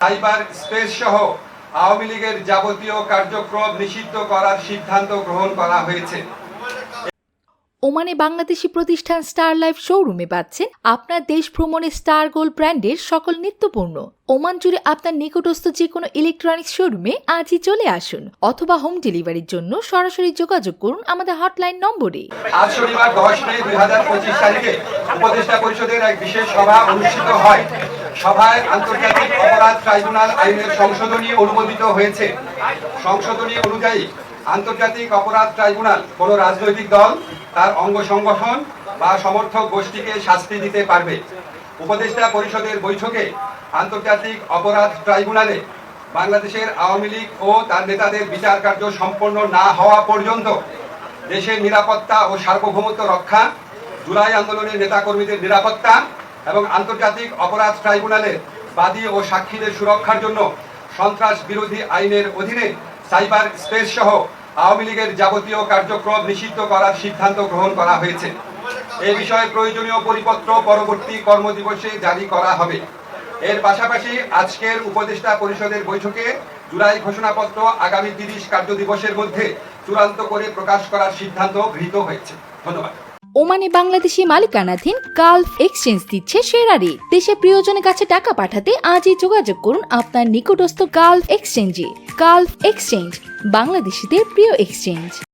Cyber space সহ আওয়ামী লীগের যাবতীয় কার্যক্রম নিষিদ্ধ করার সিদ্ধান্ত গ্রহণ করা হয়েছে। ওমানে বাংলাদেশি প্রতিষ্ঠান স্টার লাইফ শোরুমে পাচ্ছেন আপনার দেশ ভ্রমণে স্টার গোল্ড ব্র্যান্ডের সকল নিত্যপণ্য ওমান জুড়ে আপনার নিকটস্থ যে কোনো ইলেকট্রনিক্স শোরুমে আজই চলে আসুন অথবা হোম ডেলিভারির জন্য সরাসরি যোগাযোগ করুন আমাদের হটলাইন নম্বরে। আজ শনিবার দশ মে দুই হাজার পঁচিশ তারিখে উপদেষ্টা পরিষদের এক বিশেষ সভা অনুষ্ঠিত হয়। সভায় আন্তর্জাতিক অপরাধ ট্রাইব্যুনাল আইনের সংশোধনী অনুমোদিত হয়েছে। সংশোধনী অনুযায়ী আন্তর্জাতিক অপরাধ ট্রাইব্যুনাল কোনো রাজনৈতিক দল তার অঙ্গ সংগঠন বা সমর্থক গোষ্ঠীকে শাস্তি দিতে পারবে। উপদেষ্টা পরিষদের বৈঠকে আন্তর্জাতিক অপরাধ ট্রাইব্যুনালে বাংলাদেশের আওয়ামী লীগ ও তার নেতাদের বিচার কার্য সম্পন্ন না হওয়া পর্যন্ত দেশের নিরাপত্তা ও সার্বভৌমত্ব রক্ষা, জুলাই আন্দোলনের নেতাকর্মীদের নিরাপত্তা এবং আন্তর্জাতিক অপরাধ ট্রাইব্যুনালের বাদী ও সাক্ষীদের সুরক্ষার জন্য সন্ত্রাস বিরোধী আইনের অধীনে সাইবার স্পেস সহ আওয়ামী লীগের যাবতীয় কার্যক্রম নিষিদ্ধ করার সিদ্ধান্ত গ্রহণ করা হয়েছে। এ বিষয়ে প্রয়োজনীয় পরিপত্র পরবর্তী কর্মদিবসে জারি করা হবে। এর পাশাপাশি আজকের উপদেষ্টা পরিষদের বৈঠকে জুলাই ঘোষণাপত্র আগামী তিরিশ কার্যদিবসের মধ্যে চূড়ান্ত করে প্রকাশ করার সিদ্ধান্ত গৃহীত হয়েছে। ধন্যবাদ। ওমানে বাংলাদেশি মালিকানাধীন গালফ এক্সচেঞ্জ দিচ্ছে সেরা রেট দেশে প্রিয়জনের কাছে টাকা পাঠাতে আজই যোগাযোগ করুন আপনার নিকটস্থ গালফ এক্সচেঞ্জে। গালফ এক্সচেঞ্জ, বাংলাদেশিদের প্রিয় এক্সচেঞ্জ।